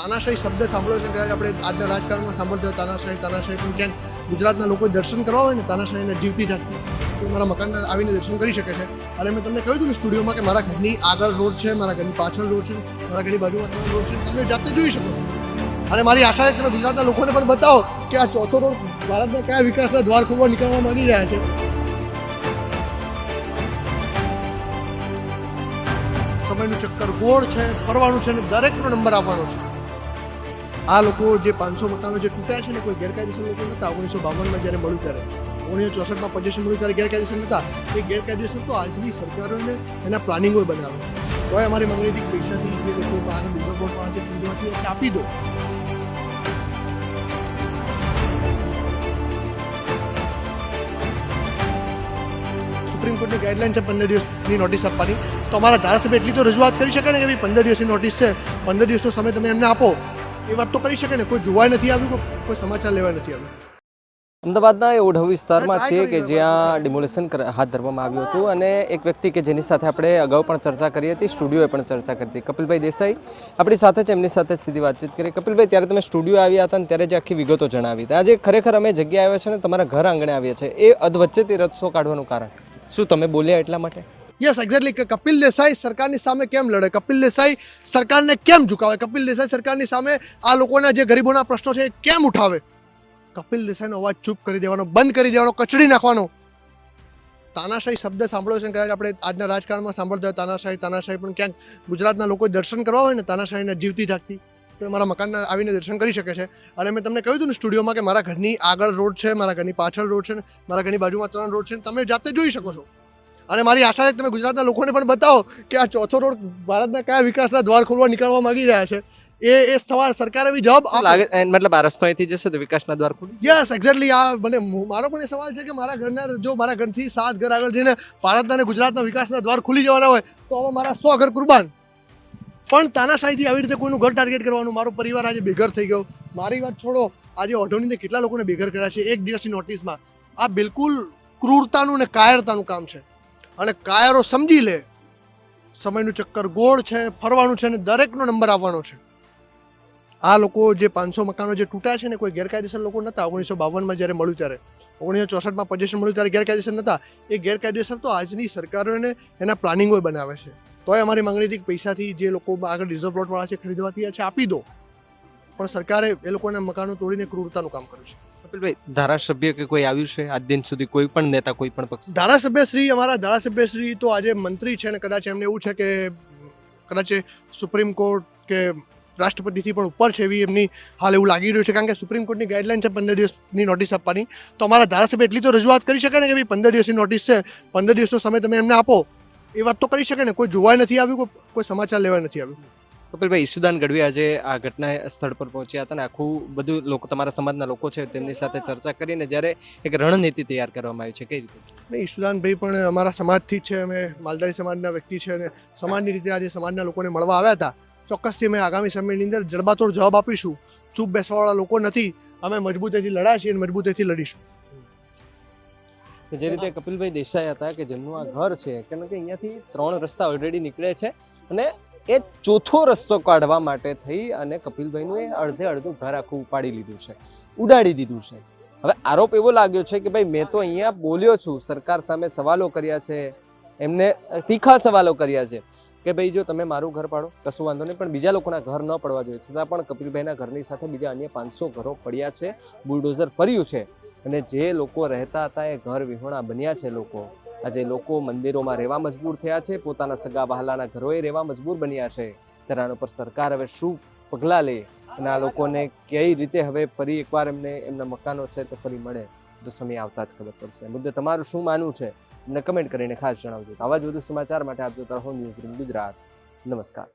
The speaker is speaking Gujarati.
તાનાશાહી શબ્દ સાંભળ્યો છે, કદાચ આપણે આજના રાજકારણમાં સાંભળતો હોય, તાનાશાહી તાનાશાહી, પણ ક્યાંક ગુજરાતના લોકો દર્શન કરવા હોય ને, તાનાશાહીને જીવતી જાગતી મારા મકાનના આવીને દર્શન કરી શકે છે. અને મેં તમને કહ્યું હતું ને સ્ટુડિયોમાં કે મારા ઘરની આગળ રોડ છે, મારા ઘરની પાછળ રોડ છે, મારા ઘરની બાજુમાં ત્રણ રોડ છે, તમે જાતે જોઈ શકો છો. અને મારી આશા છે કે તમે ગુજરાતના લોકોને પણ બતાવો કે આ ચોથો રોડ ભારતના કયા વિકાસના દ્વાર ખૂબ નીકળવા માંગી રહ્યા છે. સમયનું ચક્કર ગોળ છે, ફરવાનું છે અને દરેકનો નંબર આપવાનો છે. આ લોકો જે પાંચસો મકાનો જે તૂટ્યા છે ને કોઈ ગેરકાયદેસર લોકો નહોતા, ઓગણીસો બાવનમાં જ્યારે મળ્યું ત્યારે. ઓગણીસો ચોસઠમાં પોઝિશન મળ્યું ત્યારે ગેરકાયદેસર નહોતા. એ ગેરકાયદેસર તો આજની સરકારોને એના પ્લાનિંગો બનાવે તોય અમારી માંગણી પૈસાથી જે લોકો બહાર રિઝર્વ બોર્ડ છે આપી દો. સુપ્રીમ કોર્ટની ગાઈડલાઇન છે પંદર દિવસની નોટિસ આપવાની. તો અમારા ધારાસભ્ય એટલી તો રજૂઆત કરી શકે ને કે ભાઈ પંદર દિવસની નોટિસ છે. પંદર દિવસનો સમય તમે એમને આપો. એ વાત તો કરી શકે ને. કોઈ જોવા નથી આવ્યું કોઈ- કોઈ સમાચાર લેવા નથી આવ્યું. અમદાવાદના એ ઓઢવ વિસ્તારમાં છે કે જ્યાં ડિમોલેશન હાથ ધરવામાં આવ્યું હતું અને એક વ્યક્તિ કે જેની સાથે આપણે અગાઉ પણ ચર્ચા કરી હતી સ્ટુડિયોએ પણ ચર્ચા કરી હતી કપિલભાઈ દેસાઈ. આપણી સાથે જ એમની સાથે સીધી વાતચીત કરી. કપિલભાઈ ત્યારે તમે સ્ટુડિયો આવ્યા હતા અને ત્યારે જે આખી વિગતો જણાવી હતી. આજે ખરેખર અમે જગ્યા આવ્યા છે ને તમારા ઘર આંગણે આવ્યા છે એ અધવચ્ચેથી રસ્તો કાઢવાનું કારણ. શું તમે બોલ્યા એટલા માટે? યસ એક્ઝેક્ટલી કે કપિલ દેસાઈ સરકારની સામે કેમ લડે? કપિલ દેસાઈ સરકારને કેમ ઝુકાવે? કપિલ દેસાઈ સરકારની સામે આ લોકોના જે ગરીબોના પ્રશ્નો છે એ કેમ ઉઠાવે? કપિલ દેસાઈનો અવાજ ચૂપ કરી દેવાનો, બંધ કરી દેવાનો, કચડી નાખવાનો. તાનાશાહી શબ્દ સાંભળ્યો છે કદાચ આપણે આજના રાજકારણમાં સાંભળતા હોય, તાનાશાહી તાનાશાહી પણ ક્યાંક ગુજરાતના લોકો દર્શન કરવા હોય ને, તાનાશાહીને જીવતી જાગતી, તો મારા મકાનના આવીને દર્શન કરી શકે છે. અને મેં તમને કહ્યું હતું ને સ્ટુડિયોમાં કે મારા ઘરની આગળ રોડ છે, મારા ઘરની પાછળ રોડ છે મારા ઘરની બાજુમાં ત્રણ રોડ છે તમે જાતે જોઈ શકો છો. અને મારી આશા છે કે તમે ગુજરાતના લોકોને પણ બતાવો કે આ ચોથો રોડ ભારતના કયા વિકાસના દ્વાર ખોલવા નીકળવા માંગી રહ્યા છે. એ એ સવાલ સરકારે બી જવાબ લાગે મતલબ આ રસ્તો અહીંથી જશે તો વિકાસના દ્વાર ખુલી? યસ એક્ઝેક્ટલી આ મને મારો પણ એ સવાલ છે કે મારા ઘરના જો મારા ઘરથી સાત ઘર આગળ જઈને ભારતના અને ગુજરાતના વિકાસના દ્વાર ખુલી જવાના હોય તો હવે મારા સો ઘર કુરબાન. પણ તાનાશાહીથી આવી રીતે કોઈનું ઘર ટાર્ગેટ કરવાનું મારો પરિવાર આજે બેઘર થઈ ગયો. મારી વાત છોડો આજે ઓઢવણીને કેટલા લોકોને બેઘર કર્યા છે એક દિવસની નોટિસમાં આ બિલકુલ ક્રૂરતાનું ને કાયરતાનું કામ છે. અને કાયરો સમજી લે. સમયનું ચક્કર ગોળ છે, ફરવાનું છે અને દરેકનો નંબર આવવાનો છે. આ લોકો જે પાંચસો મકાનો જે તૂટ્યા છે ને કોઈ ગેરકાયદેસર લોકો નહોતા ઓગણીસો બાવનમાં જ્યારે મળ્યું ત્યારે. ઓગણીસો ચોસઠમાં પોઝિશન મળ્યું ત્યારે ગેરકાયદેસર નહોતા એ ગેરકાયદેસર તો આજની સરકારોને એના પ્લાનિંગો બનાવે છે. તોય અમારી માંગણી હતી કે પૈસાથી જે લોકો આગળ રિઝર્વ પ્લોટવાળા છે ખરીદવાથી છે, આપી દો. પણ સરકારે એ લોકોના મકાનો તોડીને ક્રૂરતાનું કામ કર્યું છે. કપિલભાઈ, ધારાસભ્ય કે કોઈ આવ્યું છે? આજ દિન સુધી કોઈ પણ નેતા, કોઈ પણ પક્ષ? ધારાસભ્ય શ્રી અમારા ધારાસભ્ય શ્રી તો આજે મંત્રી છે ને કદાચ એમને એવું છે કે કદાચ સુપ્રીમ કોર્ટ કે રાષ્ટ્રપતિથી પણ ઉપર છે એવી એમની હાલ એવું લાગી રહ્યું છે, કારણ કે સુપ્રીમ કોર્ટની ગાઈડલાઇન છે પંદર દિવસની નોટિસ આપવાની. તો અમારા ધારાસભ્ય એટલી તો રજૂઆત કરી શકે ને કે ભાઈ પંદર દિવસની નોટિસ છે, પંદર દિવસનો સમય તમે એમને આપો. એ વાત તો કરી શકે ને, કોઈ જોવાય નથી આવ્યું, કોઈ- કોઈ સમાચાર લેવાય નથી આવ્યું. કપિલભાઈ ઈશુદાન ગઢવી આજે આ ઘટના સ્થળ પર પહોંચ્યા હતા અને આખું બધું લોકો તમારા સમાજના લોકો છે તેમની સાથે ચર્ચા કરીને જ્યારે એક રણનીતિ તૈયાર કરવામાં આવી છે કઈ રીતે? નહીં ઈશુદાનભાઈ પણ અમારા સમાજથી જ છે અમે માલધારી સમાજના વ્યક્તિ છે અને સમાજની રીતે આજે સમાજના લોકોને મળવા આવ્યા હતા. ચોક્કસથી અમે આગામી સમયની અંદર જડબાતોડ જવાબ આપીશું. ચૂપ બેસવાવાળા લોકો નથી. અમે મજબૂતીથી લડ્યા છીએ અને મજબૂતીથી લડીશું. કે જે રીતે કપિલભાઈ દેસાઈ હતા કે જેમનું આ ઘર છે કારણ કે અહીંયાથી ત્રણ રસ્તા ઓલરેડી નીકળે છે અને એ ચોથો રસ્તો કાઢવા માટે થઈ અને કપિલભાઈનું એ અડધે અડધું ઘર આખું ઉપાડી લીધું છે, ઉડાડી દીધું છે. હવે આરોપ એવો લાગ્યો છે કે ભાઈ, મેં તો અહીંયા બોલ્યો છું, સરકાર સામે સવાલો કર્યા છે, એમને તીખા સવાલો કર્યા છે કે ભાઈ, જો તમે મારું ઘર પાડો, કશું વાંધો નહીં, પણ બીજા લોકોના ઘર ન પડવા જોઈએ. છતાં પણ કપિલભાઈના ઘરની સાથે બીજા અન્ય પાંચસો ઘરો પડ્યા છે, બુલડોઝર ફર્યું છે. અને જે લોકો રહેતા હતા એ ઘર વિહોણા બન્યા છે લોકો. આજે લોકો મંદિરોમાં રહેવા મજબૂર થયા છે. પોતાના સગા વહાલાના ઘરોએ રહેવા મજબૂર બન્યા છે. ત્યારે આના પર સરકાર હવે શું પગલાં લે અને આ લોકોને કઈ રીતે હવે ફરી એકવાર એમને એમના મકાનો છે તે ફરી મળે તો સમય આવતા જ ખબર પડશે. મુદ્દે તમારું શું માનવું છે? અમને કમેન્ટ કરીને ખાસ જણાવજો. આવા જ વધુ સમાચાર માટે આપ જોતા રહો ન્યૂઝ રૂમ ગુજરાત. નમસ્કાર.